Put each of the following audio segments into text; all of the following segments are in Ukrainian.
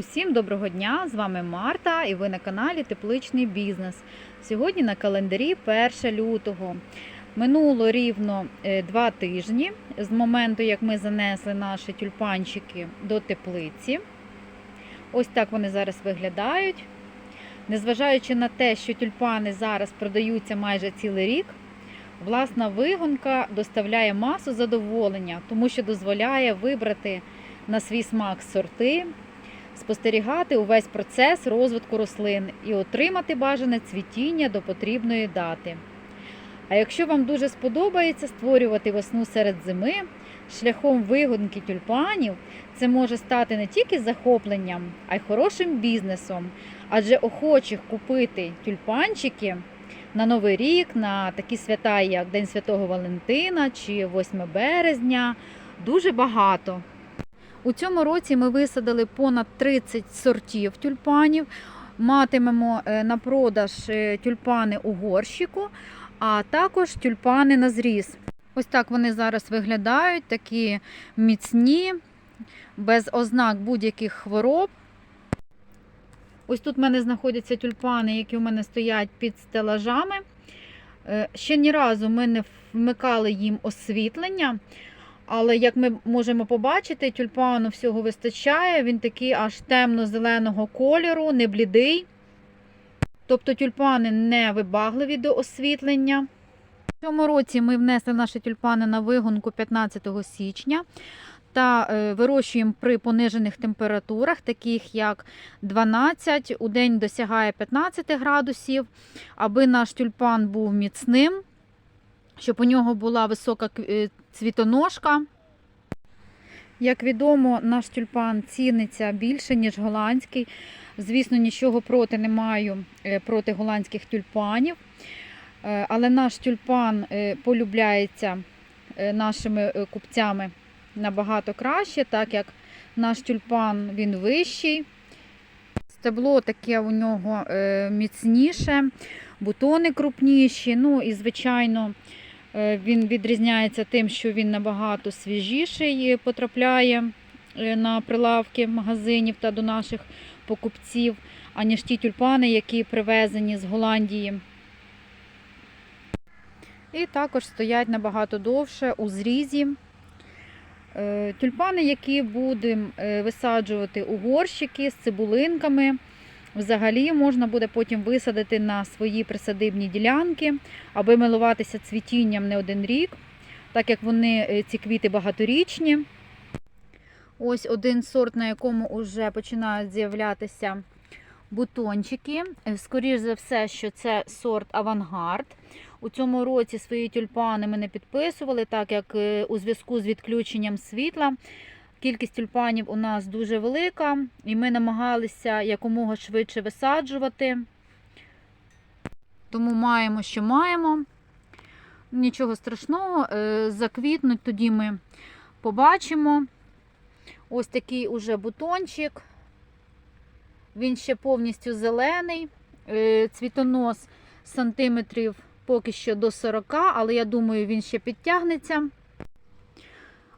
Усім доброго дня! З вами Марта і ви на каналі Тепличний бізнес. Сьогодні на календарі 1 лютого. Минуло рівно е, два тижні з моменту, як ми занесли наші тюльпанчики до теплиці. Ось так вони зараз виглядають. Незважаючи на те, що тюльпани зараз продаються майже цілий рік, власна вигонка доставляє масу задоволення, тому що дозволяє вибрати на свій смак сорти, спостерігати увесь процес розвитку рослин і отримати бажане цвітіння до потрібної дати. А якщо вам дуже сподобається створювати весну серед зими, шляхом вигонки тюльпанів, це може стати не тільки захопленням, а й хорошим бізнесом, адже охочих купити тюльпанчики на Новий рік, на такі свята, як День Святого Валентина чи 8 березня, дуже багато. У цьому році ми висадили понад 30 сортів тюльпанів. Матимемо е, на продаж е, тюльпани у горщику, а також тюльпани на зріз. Ось так вони зараз виглядають, такі міцні, без ознак будь-яких хвороб. Ось тут в мене знаходяться тюльпани, які у мене стоять під стелажами. Е, Ще ні разу ми не вмикали їм освітлення. Але як ми можемо побачити, тюльпану всього вистачає. Він такий аж темно-зеленого кольору, не блідий. Тобто тюльпани не вибагливі до освітлення. В цьому році ми внесли наші тюльпани на вигонку 15 січня та е, вирощуємо при понижених температурах, таких як 12, у день досягає 15 градусів, аби наш тюльпан був міцним, щоб у нього була висока е, цвітоножка. Як відомо, наш тюльпан ціниться більше, ніж голландський. Звісно, нічого проти не маю е, проти голландських тюльпанів. Е, Але наш тюльпан полюбляється нашими купцями набагато краще, так як наш тюльпан він вищий. Стебло таке у нього міцніше, бутони крупніші. Ну і, звичайно, він відрізняється тим, що він набагато свіжіший потрапляє на прилавки магазинів та до наших покупців, аніж ті тюльпани, які привезені з Голландії. І також стоять набагато довше у зрізі. Тюльпани, які будемо висаджувати у горщики з цибулинками. Взагалі можна буде потім висадити на свої присадибні ділянки, аби милуватися цвітінням не один рік, так як вони ці квіти багаторічні. Ось один сорт, на якому вже починають з'являтися бутончики. Скоріше за все, що це сорт Авангард. У цьому році свої тюльпани ми не підписували, так як у зв'язку з відключенням світла. Кількість тюльпанів у нас дуже велика, і ми намагалися якомога швидше висаджувати. Тому маємо, що маємо. Нічого страшного, заквітнуть, тоді ми побачимо. Ось такий уже бутончик. Він ще повністю зелений, цвітонос сантиметрів поки що до 40, але я думаю, він ще підтягнеться.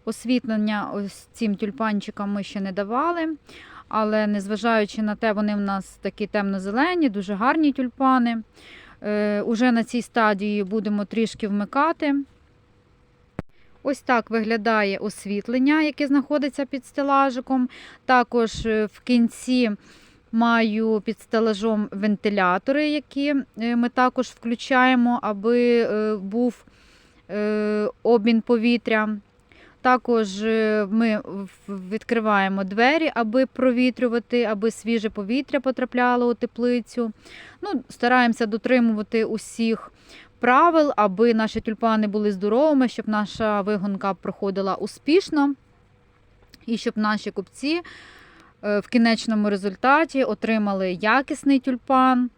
Освітлення ось цим тюльпанчикам ми ще не давали. Але незважаючи на те, вони в нас такі темно-зелені, дуже гарні тюльпани. Е, Уже на цій стадії будемо трішки вмикати. Ось так виглядає освітлення, яке знаходиться під стелажиком. Також в кінці маю під стелажом вентилятори, які ми також включаємо, аби був обмін повітря. Також ми відкриваємо двері, аби провітрювати, аби свіже повітря потрапляло у теплицю. Ну, Стараємося дотримувати усіх правил, аби наші тюльпани були здоровими, щоб наша вигонка проходила успішно і щоб наші купці в кінечному результаті отримали якісний тюльпан.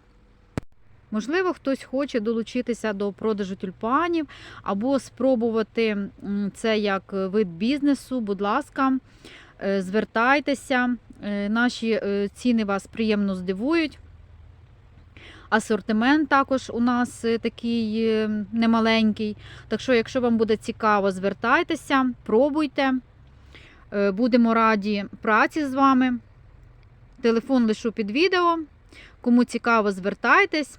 Можливо, хтось хоче долучитися до продажу тюльпанів або спробувати це як вид бізнесу. Будь ласка, звертайтеся, наші ціни вас приємно здивують. Асортимент також у нас такий немаленький. Так що, якщо вам буде цікаво, звертайтеся, пробуйте. Будемо раді праці з вами. Телефон лишу під відео. Кому цікаво, звертайтесь.